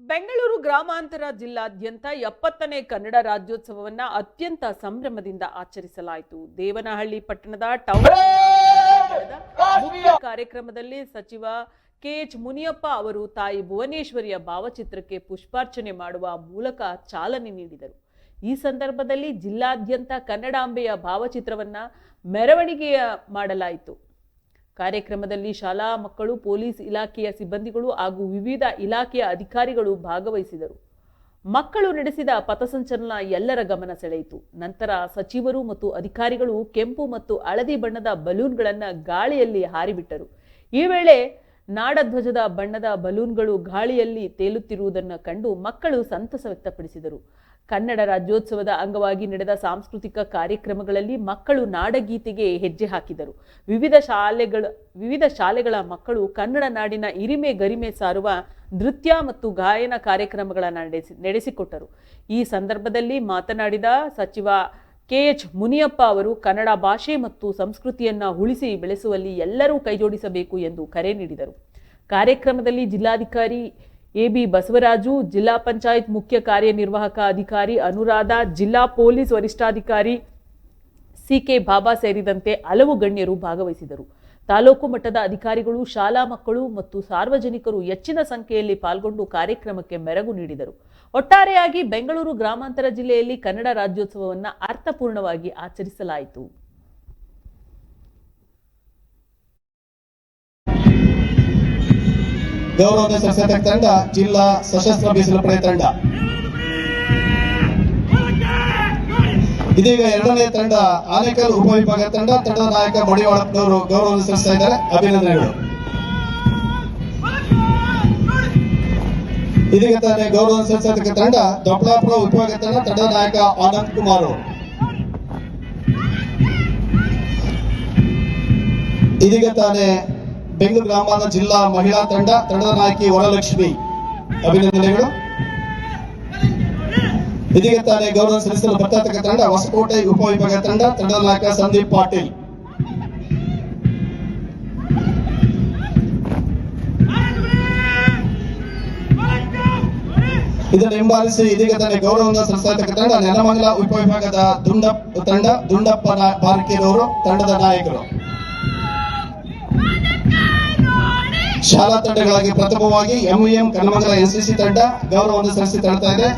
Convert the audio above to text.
ಬೆಂಗಳೂರು ಗ್ರಾಮಾಂತರ ಜಿಲ್ಲಾದ್ಯಂತ ಎಪ್ಪತ್ತನೇ ಕನ್ನಡ ರಾಜ್ಯೋತ್ಸವವನ್ನ ಅತ್ಯಂತ ಸಂಭ್ರಮದಿಂದ ಆಚರಿಸಲಾಯಿತು. ದೇವನಹಳ್ಳಿ ಪಟ್ಟಣದ ಟೌನ್ ಮುಖ್ಯ ಕಾರ್ಯಕ್ರಮದಲ್ಲಿ ಸಚಿವ ಕೆಎಚ್ ಮುನಿಯಪ್ಪ ಅವರು ತಾಯಿ ಭುವನೇಶ್ವರಿಯ ಭಾವಚಿತ್ರಕ್ಕೆ ಪುಷ್ಪಾರ್ಚನೆ ಮಾಡುವ ಮೂಲಕ ಚಾಲನೆ ನೀಡಿದರು. ಈ ಸಂದರ್ಭದಲ್ಲಿ ಜಿಲ್ಲಾದ್ಯಂತ ಕನ್ನಡಾಂಬೆಯ ಭಾವಚಿತ್ರವನ್ನ ಮೆರವಣಿಗೆಯ ಮಾಡಲಾಯಿತು. ಕಾರ್ಯಕ್ರಮದಲ್ಲಿ ಶಾಲಾ ಮಕ್ಕಳು, ಪೊಲೀಸ್ ಇಲಾಖೆಯ ಸಿಬ್ಬಂದಿಗಳು ಹಾಗೂ ವಿವಿಧ ಇಲಾಖೆಯ ಅಧಿಕಾರಿಗಳು ಭಾಗವಹಿಸಿದರು. ಮಕ್ಕಳು ನಡೆಸಿದ ಪಥಸಂಚಲನ ಎಲ್ಲರ ಗಮನ ಸೆಳೆಯಿತು. ನಂತರ ಸಚಿವರು ಮತ್ತು ಅಧಿಕಾರಿಗಳು ಕೆಂಪು ಮತ್ತು ಹಳದಿ ಬಣ್ಣದ ಬಲೂನ್ಗಳನ್ನು ಗಾಳಿಯಲ್ಲಿ ಹಾರಿಬಿಟ್ಟರು. ಈ ವೇಳೆ ನಾಡಧ್ವಜದ ಬಣ್ಣದ ಬಲೂನ್ಗಳು ಗಾಳಿಯಲ್ಲಿ ತೇಲುತ್ತಿರುವುದನ್ನು ಕಂಡು ಮಕ್ಕಳು ಸಂತಸ ವ್ಯಕ್ತಪಡಿಸಿದರು. ಕನ್ನಡ ರಾಜ್ಯೋತ್ಸವದ ಅಂಗವಾಗಿ ನಡೆದ ಸಾಂಸ್ಕೃತಿಕ ಕಾರ್ಯಕ್ರಮಗಳಲ್ಲಿ ಮಕ್ಕಳು ನಾಡಗೀತೆಗೆ ಹೆಜ್ಜೆ ಹಾಕಿದರು. ವಿವಿಧ ಶಾಲೆಗಳ ವಿವಿಧ ಶಾಲೆಗಳ ಮಕ್ಕಳು ಕನ್ನಡ ನಾಡಿನ ಇರಿಮೆ ಗರಿಮೆ ಸಾರುವ ನೃತ್ಯ ಮತ್ತು ಗಾಯನ ಕಾರ್ಯಕ್ರಮಗಳನ್ನು ನಡೆಸಿ, ನಡೆಸಿಕೊಟ್ಟರು. ಈ ಸಂದರ್ಭದಲ್ಲಿ ಮಾತನಾಡಿದ ಸಚಿವ ಕೆ ಎಚ್ ಮುನಿಯಪ್ಪ ಅವರು, ಕನ್ನಡ ಭಾಷೆ ಮತ್ತು ಸಂಸ್ಕೃತಿಯನ್ನು ಉಳಿಸಿ ಬೆಳೆಸುವಲ್ಲಿ ಎಲ್ಲರೂ ಕೈಜೋಡಿಸಬೇಕು ಎಂದು ಕರೆ ನೀಡಿದರು. ಕಾರ್ಯಕ್ರಮದಲ್ಲಿ ಜಿಲ್ಲಾಧಿಕಾರಿ ಎ ಬಿ ಬಸವರಾಜು, ಜಿಲ್ಲಾ ಪಂಚಾಯತ್ ಮುಖ್ಯ ಕಾರ್ಯನಿರ್ವಾಹಕ ಅಧಿಕಾರಿ ಅನುರಾಧ, ಜಿಲ್ಲಾ ಪೊಲೀಸ್ ವರಿಷ್ಠಾಧಿಕಾರಿ ಸಿಕೆ ಬಾಬಾ ಸೇರಿದಂತೆ ಹಲವು ಗಣ್ಯರು ಭಾಗವಹಿಸಿದರು. ತಾಲೂಕು ಮಟ್ಟದ ಅಧಿಕಾರಿಗಳು, ಶಾಲಾ ಮಕ್ಕಳು ಮತ್ತು ಸಾರ್ವಜನಿಕರು ಹೆಚ್ಚಿನ ಸಂಖ್ಯೆಯಲ್ಲಿ ಪಾಲ್ಗೊಂಡು ಕಾರ್ಯಕ್ರಮಕ್ಕೆ ಮೆರಗು ನೀಡಿದರು. ಒಟ್ಟಾರೆಯಾಗಿ ಬೆಂಗಳೂರು ಗ್ರಾಮಾಂತರ ಜಿಲ್ಲೆಯಲ್ಲಿ ಕನ್ನಡ ರಾಜ್ಯೋತ್ಸವವನ್ನು ಅರ್ಥಪೂರ್ಣವಾಗಿ ಆಚರಿಸಲಾಯಿತು. ಗೌರವದ ಸದಸ್ಯ ತಂಡ, ಜಿಲ್ಲಾ ಸಶಸ್ತ್ರ ಮೀಸಲು ಪಡೆ ತಂಡ. ಇದೀಗ ಎರಡನೇ ತಂಡ ಆನೇಕಲ್ ಉಪವಿಭಾಗ ತಂಡ ತಂಡದ ನಾಯಕ ಮಡಿವಾಳಪ್ಪನವರು ಗೌರವ ಸಲ್ಲಿಸ್ತಾ ಇದ್ದಾರೆ. ಅಭಿನಂದನೆಗಳು. ಇದೀಗ ತಾನೇ ಗೌರವ ಸಲ್ಲಿಸತಕ್ಕ ತಂಡ, ದೊಡ್ಡಾಪುರ ಉಪವಿಭಾಗ ತಂಡ ತಂಡದ ನಾಯಕ ಆನಂದ್ ಕುಮಾರ್. ಇದೀಗ ತಾನೇ ಬೆಂಗಳೂರು ಗ್ರಾಮಾಂತರ ಜಿಲ್ಲಾ ಮಹಿಳಾ ತಂಡ, ತಂಡದ ನಾಯಕಿ ವರಲಕ್ಷ್ಮಿ. ಅಭಿನಂದನೆಗಳು. ಇದೀಗ ತಾನೇ ಗೌರವ ಸಲ್ಲಿಸಲು ಬರ್ತಾತಕ್ಕ ತಂಡ, ಹೊಸಕೋಟೆ ಉಪವಿಭಾಗ ತಂಡ, ತಂಡದ ನಾಯಕ ಸಂದೀಪ್ ಪಾಟೀಲ್. ಇದನ್ನು ಹಿಂಬಾಲಿಸಿ ಇದೀಗ ತಾನೇ ಗೌರವ ಸಲ್ಲಿಸತಕ್ಕ ತಂಡ, ನೆಲಮಂಗಲ ಉಪವಿಭಾಗದ ದುಂಡಪ್ಪ ತಂಡ, ದುಂಡಪ್ಪ ಬಾರ್ಕೇರವರು ತಂಡದ ನಾಯಕರು. ಶಾಲಾ ತಂಡಗಳಾಗಿ ಪ್ರಥಮವಾಗಿ ಎಂಇಎಂ ಕನ್ನಮಂಗಲ ಎನ್ಸಿಸಿ ತಂಡ ಗೌರವವನ್ನು ಸಲ್ಲಿಸಿ ತಳ್ತಾ ಇದೆ.